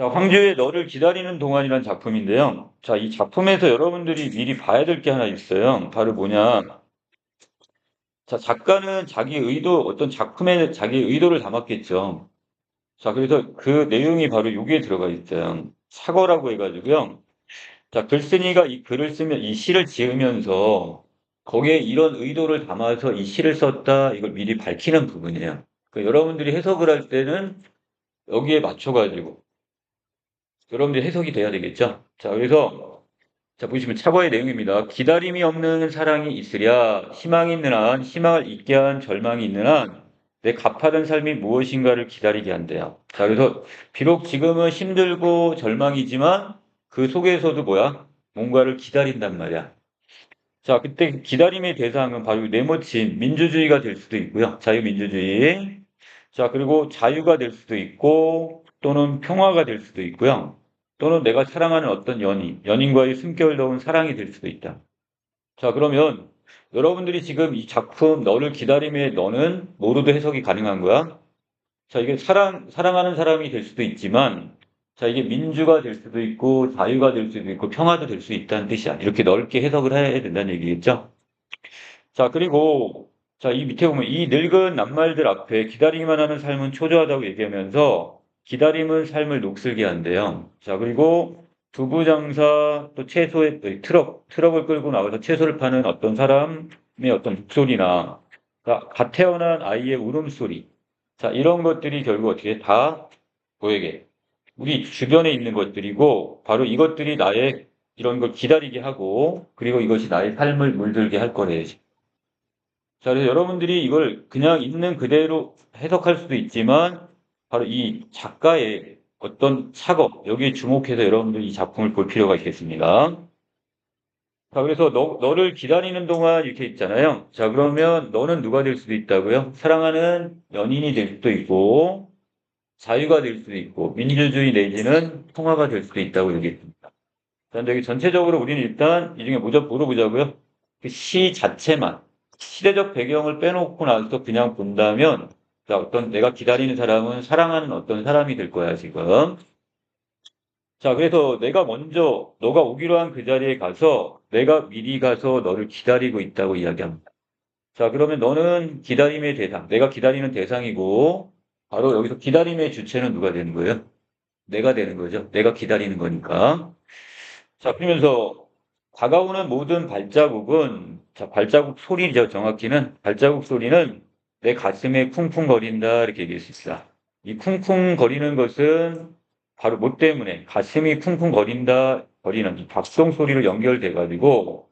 자, 황제의 너를 기다리는 동안이라는 작품인데요. 자, 이 작품에서 여러분들이 미리 봐야 될 게 하나 있어요. 바로 뭐냐. 자, 작가는 자기 의도, 어떤 작품에 자기 의도를 담았겠죠. 자, 그래서 그 내용이 바로 여기에 들어가 있어요. 사거라고 해가지고요. 자, 글쓴이가 이 글을 쓰면, 이 시를 지으면서 거기에 이런 의도를 담아서 이 시를 썼다, 이걸 미리 밝히는 부분이에요. 그 여러분들이 해석을 할 때는 여기에 맞춰가지고 여러분들 이 해석이 돼야 되겠죠. 자, 그래서 자 보시면 차과의 내용입니다. 기다림이 없는 사랑이 있으랴 희망이 있는 한 희망을 잊게 한 절망이 있는 한내 가파른 삶이 무엇인가를 기다리게 한대요. 자, 그래서 비록 지금은 힘들고 절망이지만 그 속에서도 뭐야? 뭔가를 기다린단 말이야. 자, 그때 기다림의 대상은 바로 네모친 민주주의가 될 수도 있고요. 자유민주주의. 자, 그리고 자유가 될 수도 있고 또는 평화가 될 수도 있고요. 또는 내가 사랑하는 어떤 연인, 연인과의 숨결 더운 사랑이 될 수도 있다. 자, 그러면 여러분들이 지금 이 작품 너를 기다림에 너는 뭐로도 해석이 가능한 거야? 자, 이게 사랑, 사랑하는 사람이 될 수도 있지만 자, 이게 민주가 될 수도 있고 자유가 될 수도 있고 평화도 될 수 있다는 뜻이야. 이렇게 넓게 해석을 해야 된다는 얘기겠죠? 자, 그리고 자, 이 밑에 보면 이 늙은 낱말들 앞에 기다리기만 하는 삶은 초조하다고 얘기하면서 기다림은 삶을 녹슬게 한대요. 자, 그리고 두부 장사 또 채소에 트럭 트럭을 끌고 나가서 채소를 파는 어떤 사람의 어떤 목소리나 자, 갓 태어난 아이의 울음소리 자 이런 것들이 결국 어떻게 다 뭐에게 우리 주변에 있는 것들이고 바로 이것들이 나의 이런 걸 기다리게 하고 그리고 이것이 나의 삶을 물들게 할 거래. 자 그래서 여러분들이 이걸 그냥 있는 그대로 해석할 수도 있지만 바로 이 작가의 어떤 작업, 여기에 주목해서 여러분들이 이 작품을 볼 필요가 있겠습니다. 자, 그래서 너, 너를 기다리는 동안 이렇게 있잖아요. 자, 그러면 너는 누가 될 수도 있다고요? 사랑하는 연인이 될 수도 있고, 자유가 될 수도 있고, 민주주의 내지는 통화가 될 수도 있다고 얘기했습니다. 자, 여기 전체적으로 우리는 일단 이 중에 먼저 물어보자고요. 그 시 자체만, 시대적 배경을 빼놓고 나서 그냥 본다면, 자, 어떤 내가 기다리는 사람은 사랑하는 어떤 사람이 될 거야, 지금. 자, 그래서 내가 먼저 너가 오기로 한 그 자리에 가서 내가 미리 가서 너를 기다리고 있다고 이야기합니다. 자, 그러면 너는 기다림의 대상, 내가 기다리는 대상이고 바로 여기서 기다림의 주체는 누가 되는 거예요? 내가 되는 거죠. 내가 기다리는 거니까. 자, 그러면서 다가오는 모든 발자국은 자, 발자국 소리죠. 정확히는 발자국 소리는 내 가슴에 쿵쿵거린다 이렇게 얘기할 수 있어. 이 쿵쿵거리는 것은 바로 뭐 때문에 가슴이 쿵쿵거린다 거리는 이 박송 소리로 연결돼 가지고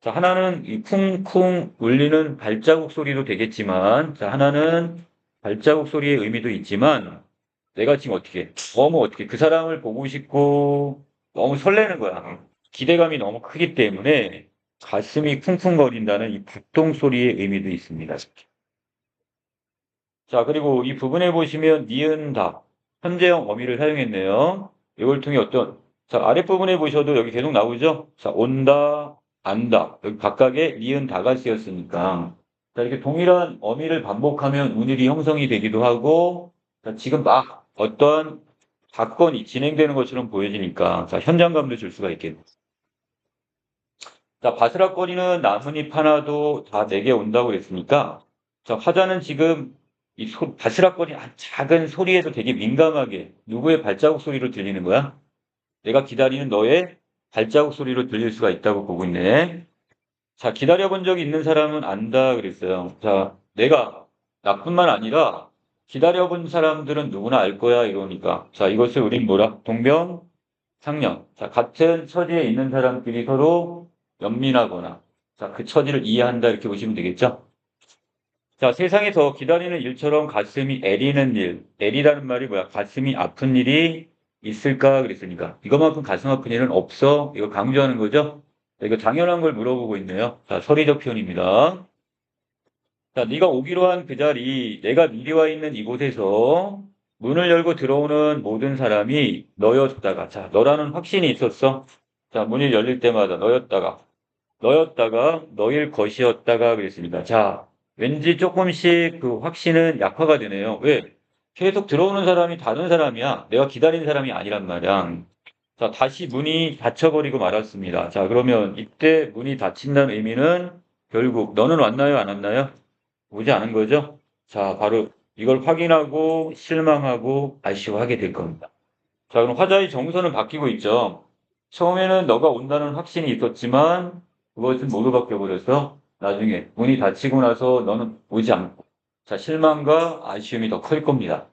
자 하나는 이 쿵쿵 울리는 발자국 소리도 되겠지만 자 하나는 발자국 소리의 의미도 있지만 내가 지금 어떻게 너무 어떻게 그 사람을 보고 싶고 너무 설레는 거야 기대감이 너무 크기 때문에 가슴이 쿵쿵거린다는 이 박동 소리의 의미도 있습니다. 자, 그리고 이 부분에 보시면 니은다 현재형 어미를 사용했네요. 이걸 통해 어떤 자, 아랫부분에 보셔도 여기 계속 나오죠? 자, 온다, 안다. 여기 각각의 니은 다가 쓰였으니까. 자, 이렇게 동일한 어미를 반복하면 운율이 형성이 되기도 하고, 자, 지금 막 어떤 사건이 진행되는 것처럼 보여지니까, 자, 현장감도 줄 수가 있겠네요. 자, 바스락거리는 나뭇잎 하나도 다 내게 온다고 했으니까, 자, 화자는 지금 이 소, 바스락거리는 작은 소리에도 되게 민감하게 누구의 발자국 소리로 들리는 거야? 내가 기다리는 너의 발자국 소리로 들릴 수가 있다고 보고 있네. 자, 기다려본 적이 있는 사람은 안다 그랬어요. 자, 내가 나뿐만 아니라 기다려본 사람들은 누구나 알 거야 이러니까. 자, 이것을 우린 뭐라? 동병 상련. 자, 같은 처지에 있는 사람끼리 서로 연민하거나 자, 그 처지를 이해한다 이렇게 보시면 되겠죠? 자, 세상에서 기다리는 일처럼 가슴이 애리는 일, 애리라는 말이 뭐야? 가슴이 아픈 일이 있을까 그랬으니까 이것만큼 가슴 아픈 일은 없어. 이거 강조하는 거죠? 자, 이거 당연한 걸 물어보고 있네요. 자, 서리적 표현입니다. 자, 네가 오기로 한 그 자리, 내가 미리 와 있는 이곳에서 문을 열고 들어오는 모든 사람이 너였다가, 자, 너라는 확신이 있었어. 자, 문이 열릴 때마다 너였다가, 너였다가, 너일 것이었다가 그랬습니다. 자, 왠지 조금씩 그 확신은 약화가 되네요. 왜? 계속 들어오는 사람이 다른 사람이야. 내가 기다린 사람이 아니란 말이야. 자, 다시 문이 닫혀버리고 말았습니다. 자, 그러면 이때 문이 닫힌다는 의미는 결국 너는 왔나요? 안 왔나요? 오지 않은 거죠? 자, 바로 이걸 확인하고 실망하고 아쉬워하게 될 겁니다. 자, 그럼 화자의 정서는 바뀌고 있죠. 처음에는 너가 온다는 확신이 있었지만 그것은 모두 바뀌어버려서 나중에 문이 닫히고 나서 너는 오지 않고 자, 실망과 아쉬움이 더 클 겁니다.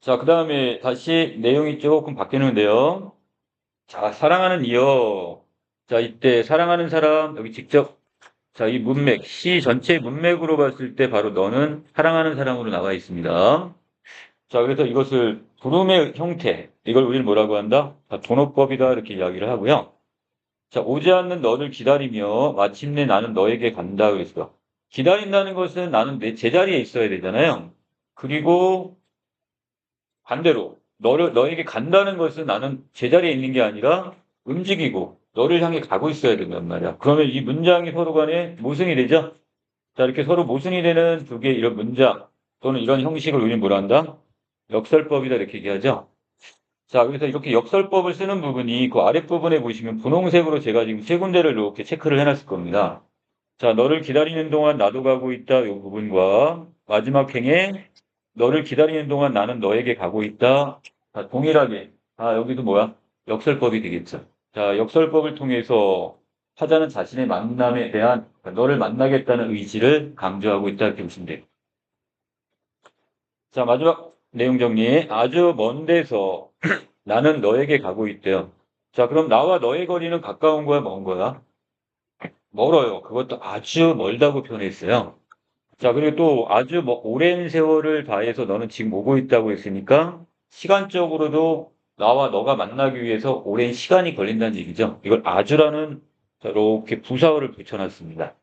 자, 그 다음에 다시 내용이 조금 바뀌는데요. 자, 사랑하는 이여. 자, 이때 사랑하는 사람 여기 직접 자, 이 문맥, 시 전체 문맥으로 봤을 때 바로 너는 사랑하는 사람으로 나와 있습니다. 자, 그래서 이것을 부름의 형태, 이걸 우리는 뭐라고 한다? 자, 돈업법이다 이렇게 이야기를 하고요. 자, 오지 않는 너를 기다리며 마침내 나는 너에게 간다 그랬어. 기다린다는 것은 나는 내 제자리에 있어야 되잖아요. 그리고 반대로 너를 너에게 간다는 것은 나는 제자리에 있는 게 아니라 움직이고 너를 향해 가고 있어야 된단 말이야. 그러면 이 문장이 서로 간에 모순이 되죠? 자, 이렇게 서로 모순이 되는 두개 이런 문장 또는 이런 형식을 우리는 뭐라 한다? 역설법이다 이렇게 얘기하죠. 자, 그래서 이렇게 역설법을 쓰는 부분이 그 아랫부분에 보시면 분홍색으로 제가 지금 세 군데를 이렇게 체크를 해놨을 겁니다. 자, 너를 기다리는 동안 나도 가고 있다 이 부분과 마지막 행에 너를 기다리는 동안 나는 너에게 가고 있다. 자, 동일하게. 아, 여기도 뭐야? 역설법이 되겠죠. 자, 역설법을 통해서 화자는 자신의 만남에 대한 그러니까 너를 만나겠다는 의지를 강조하고 있다 이렇게 보시면 돼요. 자, 마지막 내용 정리. 아주 먼 데서 나는 너에게 가고 있대요. 자, 그럼 나와 너의 거리는 가까운 거야, 먼 거야? 멀어요. 그것도 아주 멀다고 표현했어요. 자, 그리고 또 아주 뭐 오랜 세월을 다해서 너는 지금 오고 있다고 했으니까 시간적으로도 나와 너가 만나기 위해서 오랜 시간이 걸린다는 얘기죠. 이걸 아주라는 이렇게 부사어를 붙여놨습니다.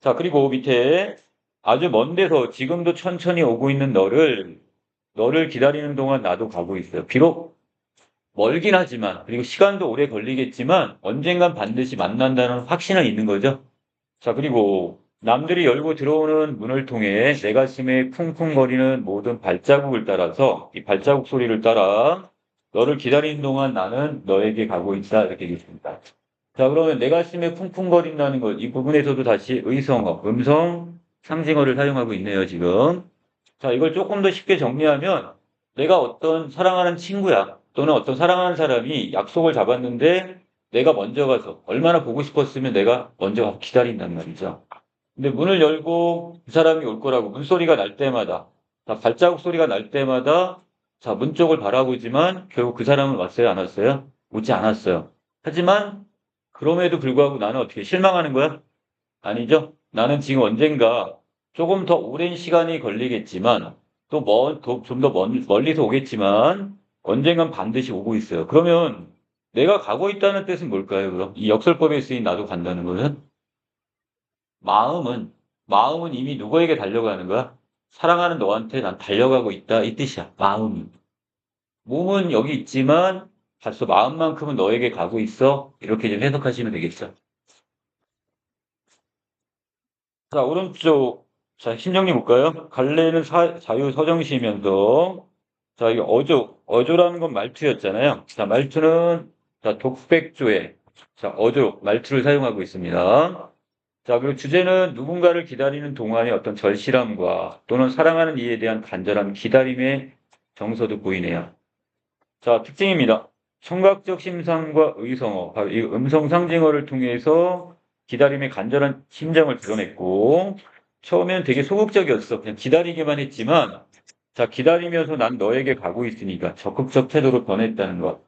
자, 그리고 밑에 아주 먼 데서 지금도 천천히 오고 있는 너를 너를 기다리는 동안 나도 가고 있어요. 비록 멀긴 하지만 그리고 시간도 오래 걸리겠지만 언젠간 반드시 만난다는 확신은 있는 거죠. 자, 그리고 남들이 열고 들어오는 문을 통해 내 가슴에 쿵쿵거리는 모든 발자국을 따라서 이 발자국 소리를 따라 너를 기다리는 동안 나는 너에게 가고 있다 이렇게 얘기했습니다. 자 그러면 내 가슴에 쿵쿵거린다는 것 이 부분에서도 다시 의성어, 음성, 상징어를 사용하고 있네요 지금. 자 이걸 조금 더 쉽게 정리하면 내가 어떤 사랑하는 친구야 또는 어떤 사랑하는 사람이 약속을 잡았는데 내가 먼저 가서 얼마나 보고 싶었으면 내가 먼저 가서 기다린단 말이죠. 근데 문을 열고 그 사람이 올 거라고 문소리가 날 때마다 자, 발자국 소리가 날 때마다 자, 문 쪽을 바라보지만 결국 그 사람은 왔어요? 안 왔어요? 오지 않았어요. 하지만 그럼에도 불구하고 나는 어떻게 실망하는 거야? 아니죠? 나는 지금 언젠가 조금 더 오랜 시간이 걸리겠지만 또좀더 멀리서 오겠지만 언젠간 반드시 오고 있어요. 그러면 내가 가고 있다는 뜻은 뭘까요? 그럼 이 역설법에 쓰인 나도 간다는 것은 마음은 마음은 이미 누구에게 달려가는 거야? 사랑하는 너한테 난 달려가고 있다 이 뜻이야. 마음이. 몸은 여기 있지만 벌써 마음만큼은 너에게 가고 있어. 이렇게 좀 해석하시면 되겠죠. 자 오른쪽 자 신정리 볼까요? 갈래는 사, 자유 서정시면서 자 이게 어조 어조라는 건 말투였잖아요. 자 말투는 자 독백조에 자 어조 말투를 사용하고 있습니다. 자, 그리고 주제는 누군가를 기다리는 동안의 어떤 절실함과 또는 사랑하는 이에 대한 간절한 기다림의 정서도 보이네요. 자, 특징입니다. 청각적 심상과 의성어, 바로 이 음성 상징어를 통해서 기다림의 간절한 심정을 드러냈고, 처음에는 되게 소극적이었어. 그냥 기다리기만 했지만, 자, 기다리면서 난 너에게 가고 있으니까 적극적 태도로 변했다는 것.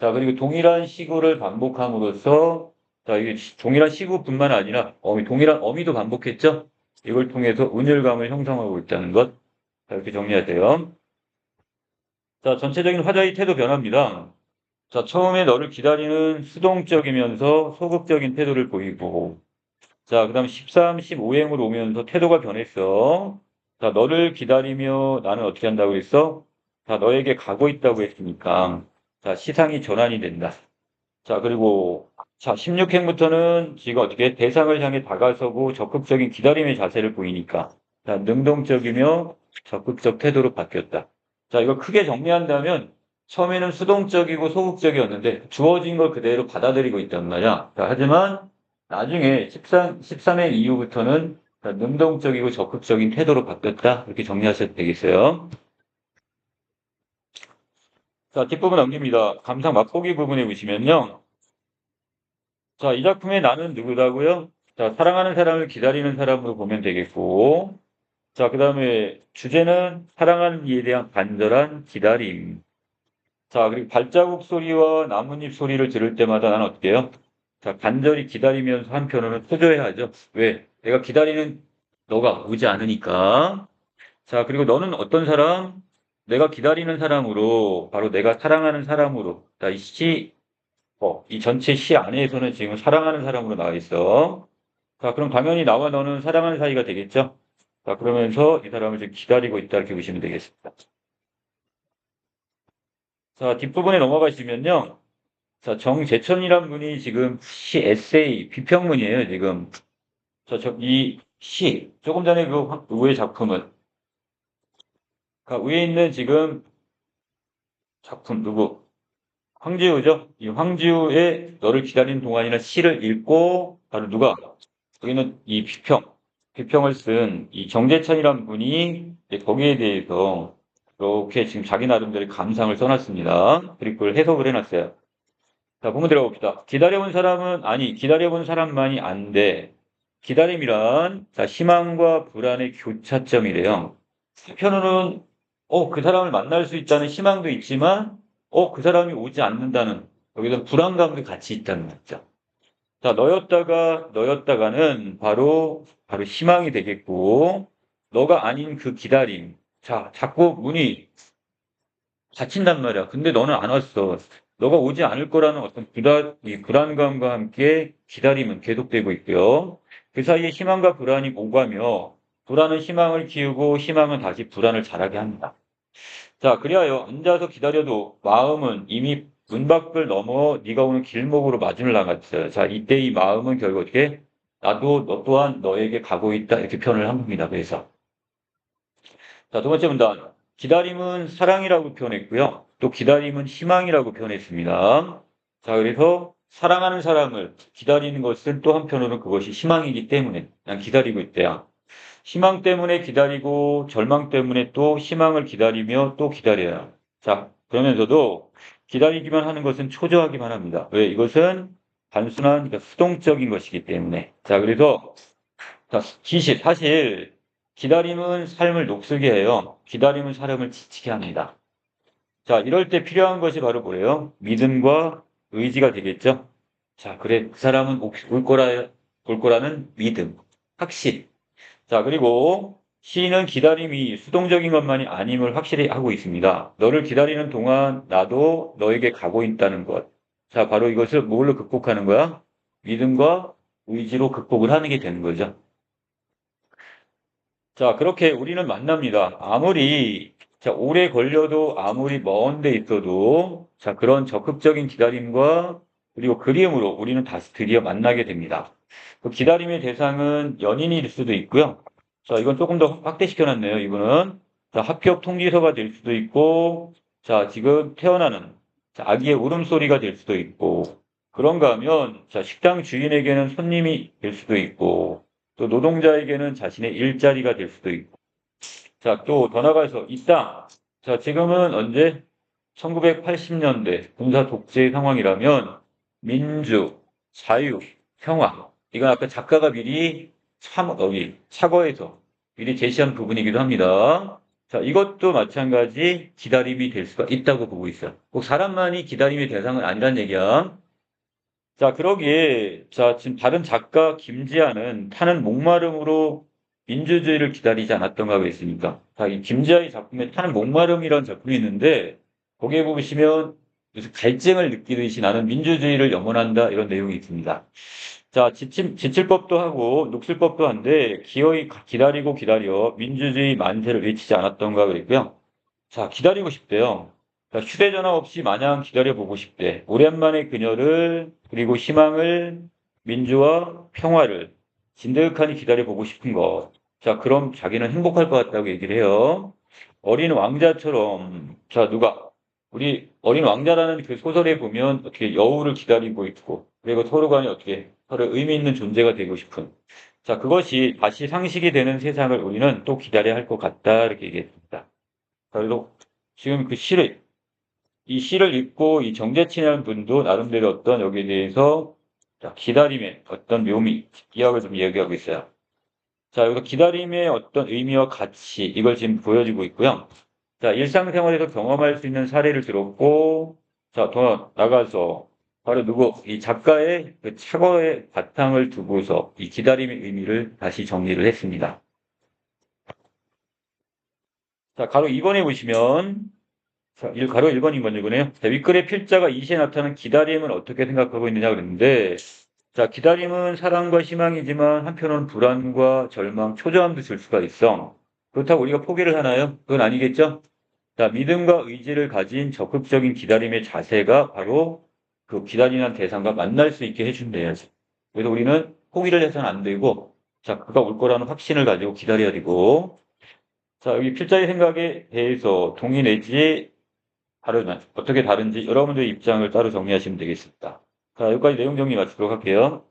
자, 그리고 동일한 시구를 반복함으로써 자, 이게 동일한 시구뿐만 아니라 어미, 동일한 어미도 반복했죠? 이걸 통해서 은율감을 형성하고 있다는 것. 자, 이렇게 정리하세요. 자, 전체적인 화자의 태도 변화입니다. 자, 처음에 너를 기다리는 수동적이면서 소극적인 태도를 보이고, 자, 그 다음 13, 15행으로 오면서 태도가 변했어. 자, 너를 기다리며 나는 어떻게 한다고 했어? 자, 너에게 가고 있다고 했으니까. 자, 시상이 전환이 된다. 자, 그리고 자, 16행부터는 지금 어떻게 대상을 향해 다가서고 적극적인 기다림의 자세를 보이니까 자, 능동적이며 적극적 태도로 바뀌었다. 자, 이거 크게 정리한다면 처음에는 수동적이고 소극적이었는데 주어진 걸 그대로 받아들이고 있단 말이야. 자, 하지만 나중에 13, 13회 이후부터는 능동적이고 적극적인 태도로 바뀌었다. 이렇게 정리하셔도 되겠어요. 자, 뒷부분 넘깁니다. 감상 맛보기 부분에 보시면요. 자, 이 작품의 나는 누구다고요? 자, 사랑하는 사람을 기다리는 사람으로 보면 되겠고, 자, 그 다음에 주제는 사랑하는 이에 대한 간절한 기다림. 자, 그리고 발자국 소리와 나뭇잎 소리를 들을 때마다 나는 어떻게 해요? 자, 간절히 기다리면서 한편으로는 초조해하죠. 왜? 내가 기다리는 너가 오지 않으니까. 자, 그리고 너는 어떤 사람? 내가 기다리는 사람으로, 바로 내가 사랑하는 사람으로. 자, 이 시, 어, 이 전체 시 안에서는 지금 사랑하는 사람으로 나와 있어. 자, 그럼 당연히 나와 너는 사랑하는 사이가 되겠죠? 자, 그러면서 이 사람을 지금 기다리고 있다 이렇게 보시면 되겠습니다. 자, 뒷부분에 넘어가시면요. 자, 정재천이란 분이 지금 시 에세이, 비평문이에요, 지금. 자, 저, 이 시, 조금 전에 그 황- 위의 작품은. 그 위에 있는 지금 작품, 누구? 황지우죠? 이 황지우의 너를 기다리는 동안이라는 시를 읽고, 바로 누가? 여기는 이 비평, 비평을 쓴 이 정재천이란 분이 거기에 대해서 이렇게 지금 자기 나름대로 감상을 써놨습니다. 그리고 해석을 해놨어요. 자, 본문 들어봅시다. 기다려본 사람은, 아니, 기다려본 사람만이 안 돼. 기다림이란, 자, 희망과 불안의 교차점이래요. 한편으로는, 어, 그 사람을 만날 수 있다는 희망도 있지만, 어, 그 사람이 오지 않는다는, 여기서 불안감도 같이 있다는 거죠. 자, 너였다가, 너였다가는 바로, 바로 희망이 되겠고, 너가 아닌 그 기다림. 자, 자꾸 문이 닫힌단 말이야. 근데 너는 안 왔어. 너가 오지 않을 거라는 어떤 불안, 이 불안감과 함께 기다림은 계속되고 있고요. 그 사이에 희망과 불안이 오가며 불안은 희망을 키우고 희망은 다시 불안을 자라게 합니다. 자, 그리하여 앉아서 기다려도 마음은 이미 문 밖을 넘어 네가 오는 길목으로 마중을 나갔어요. 자, 이때 이 마음은 결국 어떻게 나도 너 또한 너에게 가고 있다 이렇게 표현을 한 겁니다. 그래서 자, 두 번째 문단 기다림은 사랑이라고 표현했고요. 또 기다림은 희망이라고 표현했습니다. 자, 그래서 사랑하는 사람을 기다리는 것은 또 한편으로는 그것이 희망이기 때문에 그냥 기다리고 있대요. 희망 때문에 기다리고 절망 때문에 또 희망을 기다리며 또 기다려요. 자, 그러면서도 기다리기만 하는 것은 초조하기만 합니다. 왜? 이것은 단순한 그러니까 수동적인 것이기 때문에. 자, 그래서 자, 기시 사실 기다림은 삶을 녹슬게 해요. 기다림은 사람을 지치게 합니다. 자, 이럴 때 필요한 것이 바로 뭐예요? 믿음과 의지가 되겠죠? 자, 그래, 그 사람은 올 거라, 올 거라는 믿음, 확신. 자, 그리고 시인은 기다림이 수동적인 것만이 아님을 확실히 하고 있습니다. 너를 기다리는 동안 나도 너에게 가고 있다는 것. 자, 바로 이것을 뭘로 극복하는 거야? 믿음과 의지로 극복을 하는 게 되는 거죠. 자, 그렇게 우리는 만납니다. 아무리, 자, 오래 걸려도 아무리 먼데 있어도, 자, 그런 적극적인 기다림과 그리고 그리움으로 우리는 다시 드디어 만나게 됩니다. 그 기다림의 대상은 연인일 수도 있고요. 자, 이건 조금 더 확대시켜 놨네요. 이거는. 자, 합격 통지서가 될 수도 있고, 자, 지금 태어나는 자, 아기의 울음소리가 될 수도 있고, 그런가 하면, 자, 식당 주인에게는 손님이 될 수도 있고, 또 노동자에게는 자신의 일자리가 될 수도 있고. 자, 또 더 나가서 이 땅. 자, 지금은 언제? 1980년대 군사 독재 상황이라면 민주, 자유, 평화. 이건 아까 작가가 미리 참, 여기 차거에서 미리 제시한 부분이기도 합니다. 자, 이것도 마찬가지 기다림이 될 수가 있다고 보고 있어요. 꼭 사람만이 기다림의 대상은 아니란 얘기야. 자, 그러기에, 자, 지금 다른 작가 김지아는 타는 목마름으로 민주주의를 기다리지 않았던가 하겠습니까? 자, 이 김지아의 작품에 타는 목마름이라는 작품이 있는데, 거기에 보시면 무슨 갈증을 느끼듯이 나는 민주주의를 염원한다 이런 내용이 있습니다. 자, 지칠, 지칠 법도 하고 녹슬 법도 한데 기어이 기다리고 기다려 민주주의 만세를 외치지 않았던가 그랬고요. 자, 기다리고 싶대요. 자, 휴대전화 없이 마냥 기다려보고 싶대. 오랜만에 그녀를 그리고 희망을 민주와 평화를 진득하니 기다려보고 싶은 것. 자, 그럼 자기는 행복할 것 같다고 얘기를 해요. 어린 왕자처럼, 자, 누가? 우리 어린 왕자라는 그 소설에 보면 어떻게 여우를 기다리고 있고, 그리고 서로 간에 어떻게 서로 의미 있는 존재가 되고 싶은. 자, 그것이 다시 상식이 되는 세상을 우리는 또 기다려야 할 것 같다. 이렇게 얘기했습니다. 자, 그리고 지금 그 시를, 이 시를 읽고 이 정재친이라는 분도 나름대로 어떤 여기에 대해서 자, 기다림의 어떤 묘미, 이야기를 좀 이야기하고 있어요. 자, 여기서 기다림의 어떤 의미와 가치, 이걸 지금 보여주고 있고요. 자, 일상생활에서 경험할 수 있는 사례를 들었고, 자, 더 나가서, 바로 누구, 이 작가의 그 착어의 바탕을 두고서 이 기다림의 의미를 다시 정리를 했습니다. 자, 가로 2번에 보시면, 자, 일- 가로 1번, 2번 읽으네요. 자, 윗글의 필자가 이 시에 나타나는 기다림을 어떻게 생각하고 있느냐 그랬는데, 자, 기다림은 사랑과 희망이지만 한편으로는 불안과 절망, 초조함도 줄 수가 있어. 그렇다고 우리가 포기를 하나요? 그건 아니겠죠? 자, 믿음과 의지를 가진 적극적인 기다림의 자세가 바로 그 기다리는 대상과 만날 수 있게 해준대요. 그래서 우리는 포기를 해서는 안 되고, 자, 그가 올 거라는 확신을 가지고 기다려야 되고, 자, 여기 필자의 생각에 대해서 동의 내지 다르나, 어떻게 다른지 여러분들의 입장을 따로 정리하시면 되겠습니다. 자, 여기까지 내용 정리 마치도록 할게요.